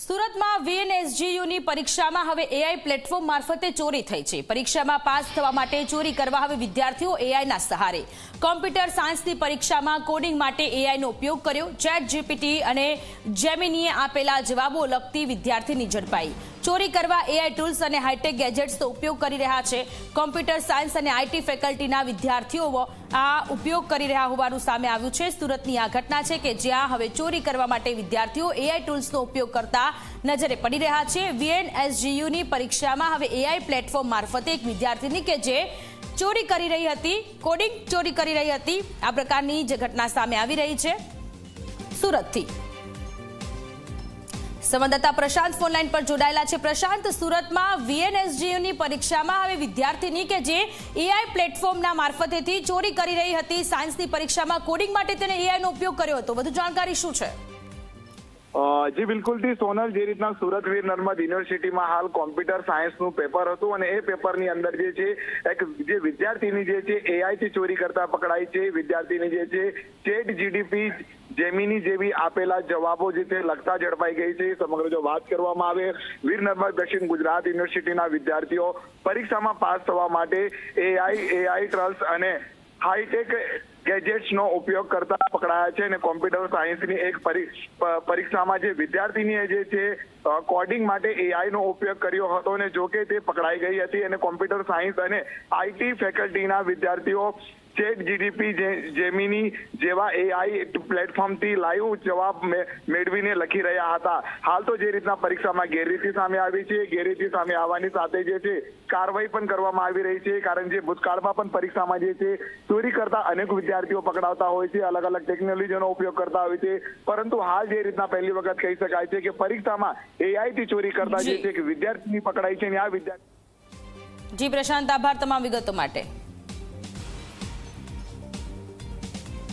સુરતમાં વીએનએસજીયુની પરીક્ષામાં હવે એઆઈ પ્લેટફોર્મ મારફતે ચોરી થઈ છે. પરીક્ષામાં પાસ થવા માટે ચોરી કરવા હવે વિદ્યાર્થીઓ એઆઈના સહારે. કોમ્પ્યુટર સાયન્સની પરીક્ષામાં કોડિંગ માટે એઆઈનો ઉપયોગ કર્યો. ચેટ જીપીટી અને જેમિનીએ આપેલા જવાબો લગતી વિદ્યાર્થીની ઝડપાઈ. ચોરી કરવા એઆઈ ટૂલ્સ અને હાઈટેક ગેજેટ્સનો ઉપયોગ કરી રહ્યા છે. કોમ્પ્યુટર સાયન્સ અને આઈટી ફેકલ્ટીના વિદ્યાર્થીઓ આ ઉપયોગ કરી રહ્યા હોવાનું સામે આવ્યું છે. સુરતની આ ઘટના છે કે જ્યાં હવે ચોરી કરવા માટે વિદ્યાર્થીઓ એઆઈ ટૂલ્સનો ઉપયોગ કરતા નજરે પડી રહ્યા છે. વીએનએસજીયુની પરીક્ષામાં હવે એઆઈ પ્લેટફોર્મ મારફતે એક વિદ્યાર્થીની કે જે ચોરી કરી રહી હતી કોડિંગ ચોરી કરી રહી હતી, આ પ્રકારની જે ઘટના સામે આવી રહી છે. સુરતથી સંવાદદાતા પ્રશાંત ફોનલાઈન પર જોડાયેલા છે. પ્રશાંત, સુરતમાં વીએનએસજીયુની પરીક્ષામાં હવે વિદ્યાર્થીની કે જે એઆઈ પ્લેટફોર્મના મારફતેથી ચોરી કરી રહી હતી, સાયન્સની પરીક્ષામાં કોડિંગ માટે તેને એઆઈનો ઉપયોગ કર્યો હતો. વધુ જાણકારી શું છે? જી બિલકુલથી સોનલ જે રીતના સુરત વીર નર્મદ યુનિવર્સિટીમાં હાલ કોમ્પ્યુટર સાયન્સનું પેપર હતું અને એ પેપરની અંદર જે છે, એક જે વિદ્યાર્થીની જે છે એઆઈ થી ચોરી કરતા પકડાઈ છે. વિદ્યાર્થીની જે છે, ચેટ જીડીપી જેમીની જેવી આપેલા જવાબો જે છે, લખતા ઝડપાઈ ગઈ છે. સમગ્ર જો વાત કરવામાં આવે, વીર નર્મદ દક્ષિણ ગુજરાત યુનિવર્સિટીના વિદ્યાર્થીઓ પરીક્ષામાં પાસ થવા માટે એઆઈ એઆઈ ટ્રસ્ટ અને હાઈટેક ગેજેટ્સનો ઉપયોગ કરતા પકડાયા છે અને કોમ્પ્યુટર સાયન્સની એક પરી- પરીક્ષામાં જે વિદ્યાર્થીનીએ જે છે કોડિંગ માટે એઆઈ નો ઉપયોગ કર્યો હતો અને જો કે તે પકડાઈ ગઈ હતી અને કોમ્પ્યુટર સાયન્સ અને આઈટી ફેકલ્ટીના વિદ્યાર્થીઓ ચેટ જીડીપી જેમિની જેવા એઆઈ પ્લેટફોર્મથી લાઈવ જવાબ મે- મેળવીને લખી રહ્યા હતા. હાલ તો જે રીતના પરીક્ષામાં ગેરરીતિ સામે આવી છે ગેરરીતિ સામે આવવાની સાથે જે છે કાર્યવાહી પણ કરવામાં આવી રહી છે કારણ જે ભૂતકાળમાં પણ પરીક્ષામાં જે છે ચોરી કરતા અનેક વિદ્યાર્થીઓ પકડાવતા હોય છે અલગ અલગ ટેકનોલોજીનો ઉપયોગ કરતા હોય છે. પરંતુ હાલ જે રીતના પહેલી વખત કહી શકાય છે કે પરીક્ષામાં એઆઈથી ચોરી કરતા જે છે કે વિદ્યાર્થીની પકડાઈ છે અને આ વિદ્યાર્થી જી પ્રશાંત આભાર તમામ વિગતો માટે.